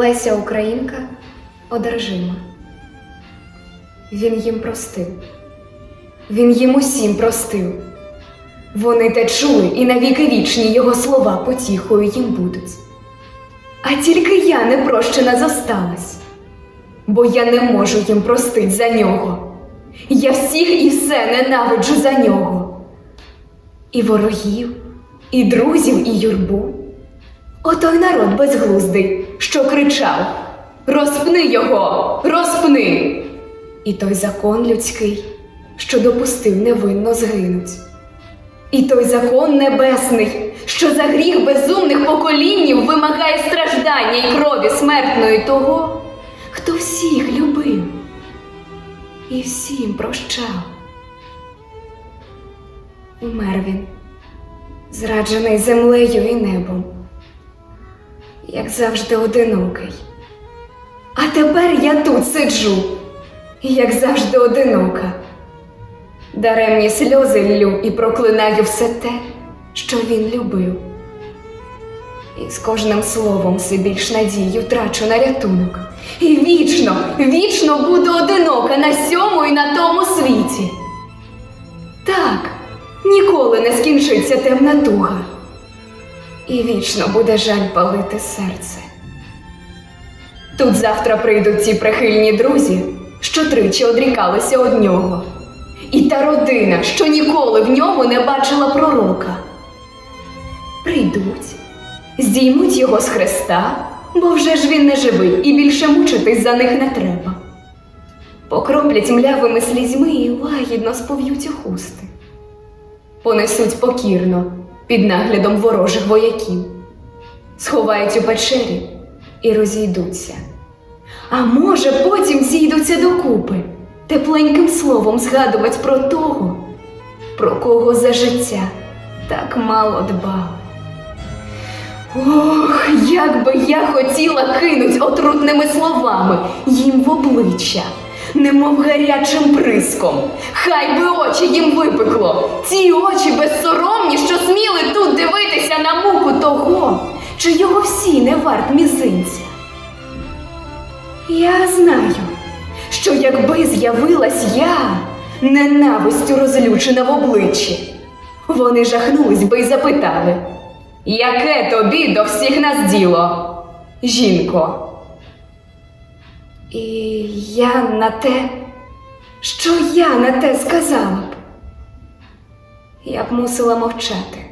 Леся Українка одержима. Він їм простив. Він їм усім простив. Вони те чули і навіки вічні його слова потіхою їм будуть. А тільки я не прощена зосталась, бо я не можу їм простить за нього. Я всіх і все ненавиджу за нього. І ворогів, і друзів, і юрбу. Отой народ безглуздий, що кричав: Розпни його, розпни! І той закон людський, що допустив невинно згинуть. І той закон небесний, що за гріх безумних поколіннів вимагає страждання й крові смертної того, хто всіх любив і всім прощав. Умер він, зраджений землею і небом, як завжди одинокий. А тепер я тут сиджу, як завжди одинока. Даремні сльози ллю і проклинаю все те, що він любив. І з кожним словом все більш надію трачу на рятунок. І вічно, вічно буду одинока на сьому і на тому світі. Так, ніколи не скінчиться темна туга, і вічно буде жаль палити серце. Тут завтра прийдуть ті прихильні друзі, що тричі одрікалися од нього, і та родина, що ніколи в ньому не бачила пророка. Прийдуть, здіймуть його з хреста, бо вже ж він не живий і більше мучитись за них не треба. Покроплять млявими слізьми і лагідно спов'ють у хусти. Понесуть покірно під наглядом ворожих вояків, сховають у печері і розійдуться. А може, потім зійдуться докупи, тепленьким словом згадувати про того, про кого за життя так мало дбав. Ох, як би я хотіла кинуть отрутними словами їм в обличчя, немов гарячим приском. Хай би очі їм випекло, ті очі безсоромні, що сміли тут дивитися на муку того, чи його всі не варт мізинця. Я знаю, що якби з'явилась я, ненавистю розлючена в обличчі, вони жахнулись би й запитали, яке тобі до всіх нас діло, жінко? І я на те, що я на те сказала б, я б мусила мовчати,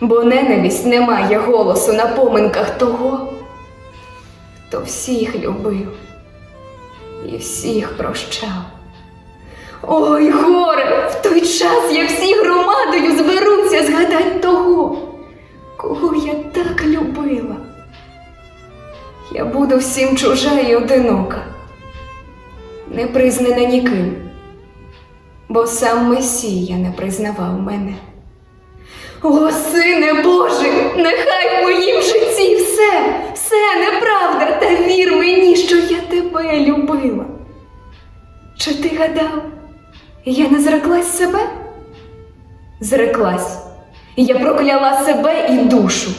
бо ненависть не має голосу на поминках того, хто всіх любив і всіх прощав. Ой, горе, в той час, як всі громадою зберуться згадать того, кого я так любила. Я буду всім чужа і одинока, не признана ніким, бо сам Месія не признавав мене. О, сине Божий, нехай в моїм житті все, все неправда, та вір мені, що я тебе любила. Чи ти гадав, я не зреклась себе? Зреклась. Я прокляла себе і душу,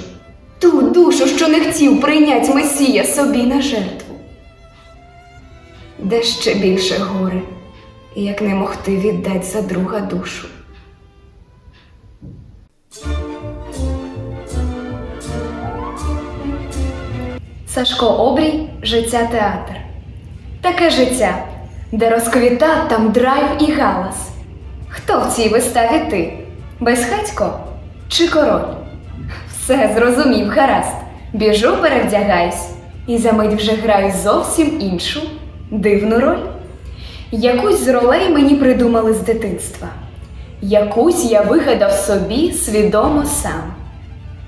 ту душу, що не хотів прийнять Месія собі на жертву. Де ще більше горе, як не могти віддать за друга душу. Сашко Обрій Життя театр. Таке життя, де розквіта там драйв і галас. Хто в цій виставі ти? Безхатько чи король? Все зрозумів, гаразд. Біжу, перевдягайсь, і за мить вже граю зовсім іншу дивну роль. Якусь з ролей мені придумали з дитинства. Якусь я вигадав собі свідомо сам.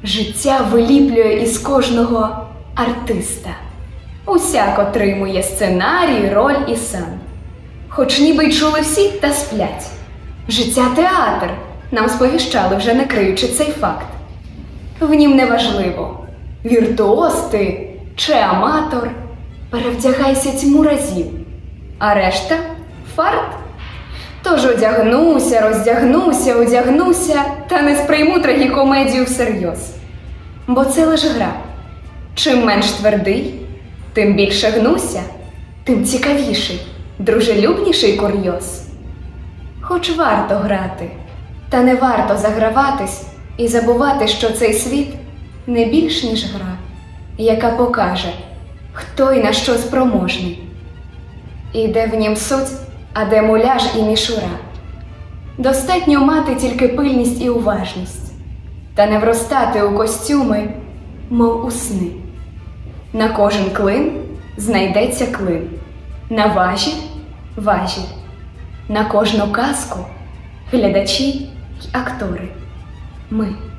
Життя виліплює із кожного артиста. Усяк отримує сценарій, роль і сан. Хоч ніби й чули всі та сплять. Життя театр. Нам сповіщали, вже не криючи цей факт. В нім неважливо, віртуоз ти чи аматор, перевдягайся тьму разів, а решта фарт. Тож одягнуся, роздягнуся, одягнуся, та не сприйму трагікомедію всерйоз. Бо це лише гра. Чим менш твердий, Тим більше гнуся, тим цікавіший, дружелюбніший курйоз. Хоч варто грати, та не варто заграватись і забувати, що цей світ не більш ніж гра, яка покаже, хто й на що спроможний. І де в нім суть, а де муляж і мішура. Достатньо мати тільки пильність і уважність, та не вростати у костюми, мов у сни. На кожен клин знайдеться клин, на важіль важіль, на кожну казку глядачі й актори. Ми.